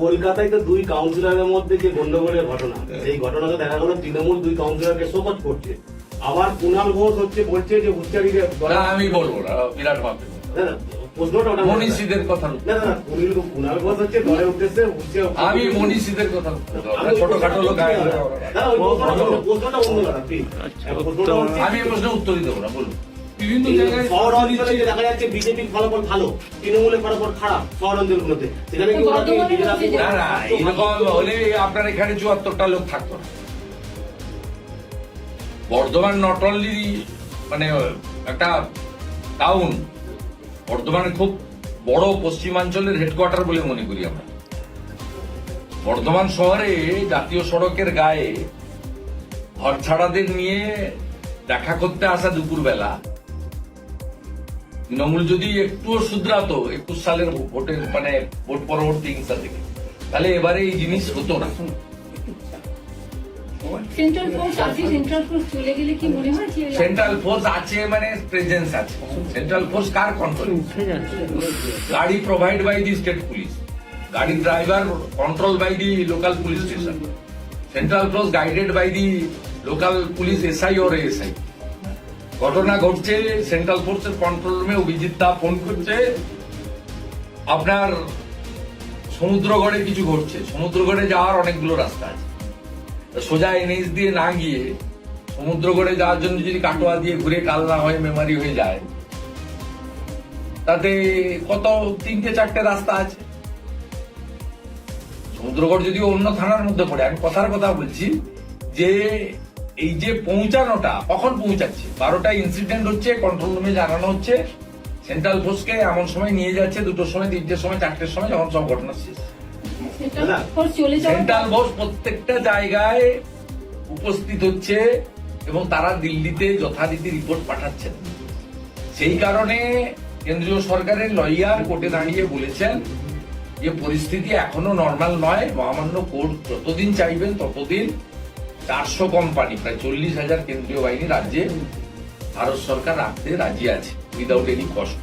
কলকাতায় তো দুই কাউন্সিলরের মধ্যে যে গন্ডগোলের ঘটনা সেই ঘটনাতে দেখা গেল তৃণমূল দুই কাউন্সিলরকে শোকজ করছে। আবার কুণাল ঘোষ হচ্ছে বলছে যে উচ্চারিত আমি বলব না বিরাট ভাবে আমি মনীষীদের কথা ছোটখাটো লোক আমি প্রশ্নের উত্তরই দেবো না বলুন। বিভিন্ন জায়গায় শহর অঞ্চলে দেখা যাচ্ছে বিজেপির ফলাফল ভালো তৃণমূলের ফলাফল খারাপ শহর অঞ্চলগুলোতে সেখানে কি ওরা না না এরকম হলে আপনার এখানে চুয়াত্তরটা লোক থাকতো না। বর্ধমান নট অনলি মানে একটা টাউন বর্ধমানে খুব বড় পশ্চিমাঞ্চলের হেডকোয়ার্টার বলে মনে করি আমরা। বর্ধমান শহরে জাতীয় সড়কের গায়ে ঘরছাড়াদের নিয়ে দেখা করতে আসা দুপুরবেলা তৃণমূল যদি একটুও শুধরাতো একুশ সালের ভোটের মানে ভোট পরবর্তী হিংসা থেকে তাহলে এবারে এই জিনিস হতো না। সেন্ট্রাল ফোর্স আছে সেন্ট্রাল ফোর্স চলে গেলে কি মনে হয় যে সেন্ট্রাল ফোর্স আছে মানে প্রেজেন্স আছে। সেন্ট্রাল ফোর্স কার কন্ট্রোল গাড়ি provide by the state police গাড়ি driver control by the local police station central force guided by the local police SI or SI ঘটনা ঘটছে সেন্ট্রাল ফোর্সের কন্ট্রোল রুমে অভিজিৎ দা ফোন করছে। আপনার সমুদ্রগড়ে কিছু ঘটছে। সমুদ্রগড়ে যাওয়ার অনেকগুলো রাস্তা আছে। সোজা এনএইচ দিয়ে না গিয়ে সমুদ্রগড়ে যাওয়ার জন্য যদি কাটোয়া দিয়ে ঘুরে কালনা হয়ে মেমারি হয়ে যায়, তাতে কত তিনটে চারটে রাস্তা আছে। সমুদ্রগড় যদি অন্য থানার মধ্যে পড়ে, আমি কথার কথা বলছি যে এই যে পৌঁছানোটা কখন পৌঁছাচ্ছে? বারোটা ইনসিডেন্ট হচ্ছে কন্ট্রোল রুমে জানানো হচ্ছে। সেন্ট্রাল ফোর্সকে এমন সময় নিয়ে যাচ্ছে দুটোর সময় তিনটের সময় চারটের সময় যখন সব ঘটনা শেষ। সেন্ট্রাল ফোর্স প্রত্যেকটা জায়গায় উপস্থিত হচ্ছে এবং তারা দিল্লিতে যথারীতি রিপোর্ট পাঠাচ্ছেন। সেই কারণে কেন্দ্রীয় সরকারের লয়ার কোর্টে দাঁড়িয়ে বলেছেন যে পরিস্থিতি এখনও নর্মাল নয় মহামান্য কোর্ট যতদিন চাইবেন ততদিন চারশো কোম্পানি প্রায় চল্লিশ হাজার কেন্দ্রীয় বাহিনী রাজ্যে ভারত সরকার রাখতে রাজি আছে উইদাউট এনি কস্ট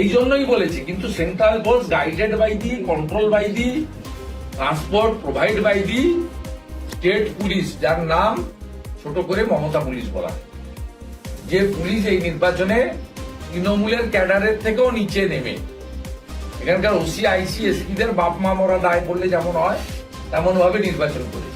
এই জন্যই বলেছি কিন্তু central force guided by the control by the transport provide by the state police যার নাম ছোট করে মমতা পুলিশ বলা হয়। যে পুলিশ এই নির্বাচনে তৃণমূলের ক্যাডারের থেকেও নিচে নেমে। এখানকার ওসি আইসি এসপিদের বাপ মা মরা দায় করলে যেমন হয় তেমন ভাবে নির্বাচন করেছে।